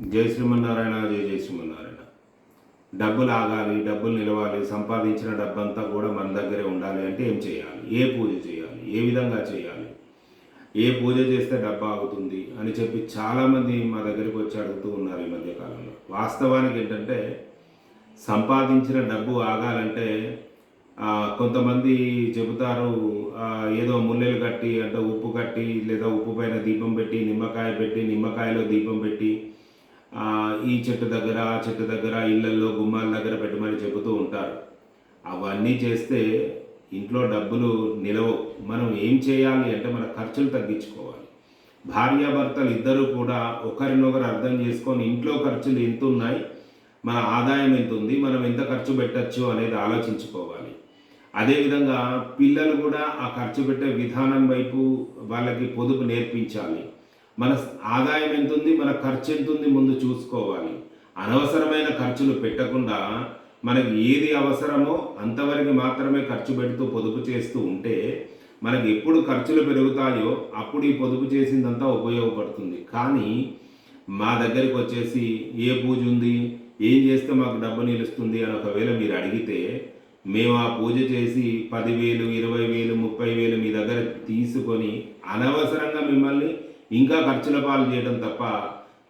జై శ్రీమన్నారాయణ జై జై శ్రీమన్నారాయణ. డబ్బులు ఆగాలి డబ్బులు నిలవాలి సంపాదించిన డబ్బంతా కూడా మన దగ్గరే ఉండాలి అంటే ఏం చేయాలి? ఏ పూజ చేయాలి? ఏ విధంగా చేయాలి? ఏ పూజ చేస్తే డబ్బు ఆగుతుంది అని చెప్పి చాలామంది మా దగ్గరికి వచ్చి అడుగుతూ ఉన్నారు ఈ మధ్యకాలంలో వాస్తవానికి ఏంటంటే సంపాదించిన డబ్బు ఆగాలంటే కొంతమంది చెబుతారు ఏదో ముల్లెలు కట్టి అంటే ఉప్పు కట్టి లేదా ఉప్పు పైన దీపం పెట్టి నిమ్మకాయ పెట్టి నిమ్మకాయలో దీపం పెట్టి ఈ చెట్టు దగ్గర ఆ చెట్టు దగ్గర ఇళ్ళల్లో గుమ్మాల దగ్గర పెట్టమని చెబుతూ ఉంటారు. అవన్నీ చేస్తే ఇంట్లో డబ్బులు నిలవవు మనం ఏం చేయాలి అంటే మన ఖర్చులు తగ్గించుకోవాలి. భార్యాభర్తలు ఇద్దరూ కూడా ఒకరినొకరు అర్థం చేసుకొని ఇంట్లో ఖర్చులు ఎంత ఉన్నాయి మన ఆదాయం ఎంత ఉంది మనం ఎంత ఖర్చు పెట్టచ్చు అనేది ఆలోచించుకోవాలి. అదేవిధంగా పిల్లలు కూడా ఆ ఖర్చు పెట్టే విధానం వైపు వాళ్ళకి పొదుపు నేర్పించాలి. మన ఆదాయం ఎంత ఉంది మన ఖర్చు ఎంత ఉంది ముందు చూసుకోవాలి. అనవసరమైన ఖర్చులు పెట్టకుండా మనకి ఏది అవసరమో అంతవరకు మాత్రమే ఖర్చు పెడుతూ పొదుపు చేస్తూ ఉంటే మనకి ఎప్పుడు ఖర్చులు పెరుగుతాయో అప్పుడు ఈ పొదుపు చేసిందంతా ఉపయోగపడుతుంది. కానీ మా దగ్గరికి వచ్చేసి ఏ పూజ ఉంది ఏం చేస్తే మాకు డబ్బు నిలుస్తుంది అని ఒకవేళ మీరు అడిగితే మేము ఆ పూజ చేసి పదివేలు ఇరవై వేలు ముప్పై వేలు మీ దగ్గర తీసుకొని అనవసరంగా మిమ్మల్ని ఇంకా ఖర్చుల పాలు చేయడం తప్ప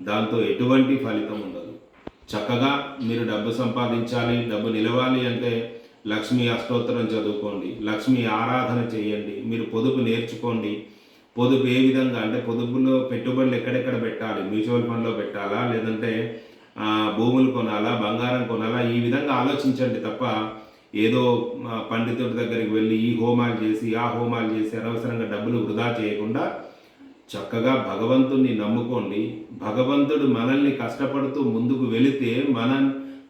దాంతో ఎటువంటి ఫలితం ఉండదు. చక్కగా మీరు డబ్బు సంపాదించాలి డబ్బు నిలవాలి అంటే లక్ష్మీ అష్టోత్తరం చదువుకోండి లక్ష్మీ ఆరాధన చేయండి మీరు పొదుపు నేర్చుకోండి. పొదుపు ఏ విధంగా అంటే పొదుపులో పెట్టుబడులు ఎక్కడెక్కడ పెట్టాలి మ్యూచువల్ ఫండ్లో పెట్టాలా లేదంటే భూములు కొనాలా బంగారం కొనాలా ఈ విధంగా ఆలోచించండి తప్ప ఏదో పండితుడి దగ్గరికి వెళ్ళి ఈ హోమాలు చేసి ఆ హోమాలు చేసి అనవసరంగా డబ్బులు వృధా చేయకుండా చక్కగా భగవంతుణ్ణి నమ్ముకోండి భగవంతుడు మనల్ని కష్టపడుతూ ముందుకు వెళితే మన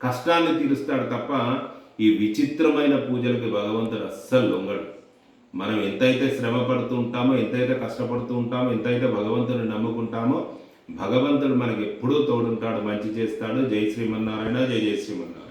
కష్టాన్ని తీరుస్తాడు తప్ప ఈ విచిత్రమైన పూజలకి భగవంతుడు అస్సలు లొంగడు. మనం ఎంతైతే శ్రమ పడుతూ ఉంటామో ఎంతైతే కష్టపడుతూ ఉంటామో ఎంతైతే భగవంతుని నమ్ముకుంటామో భగవంతుడు మనకి ఎప్పుడూ తోడుంటాడు మంచి చేస్తాడు. జై శ్రీమన్నారాయణ జై జై శ్రీమన్నారాయణ.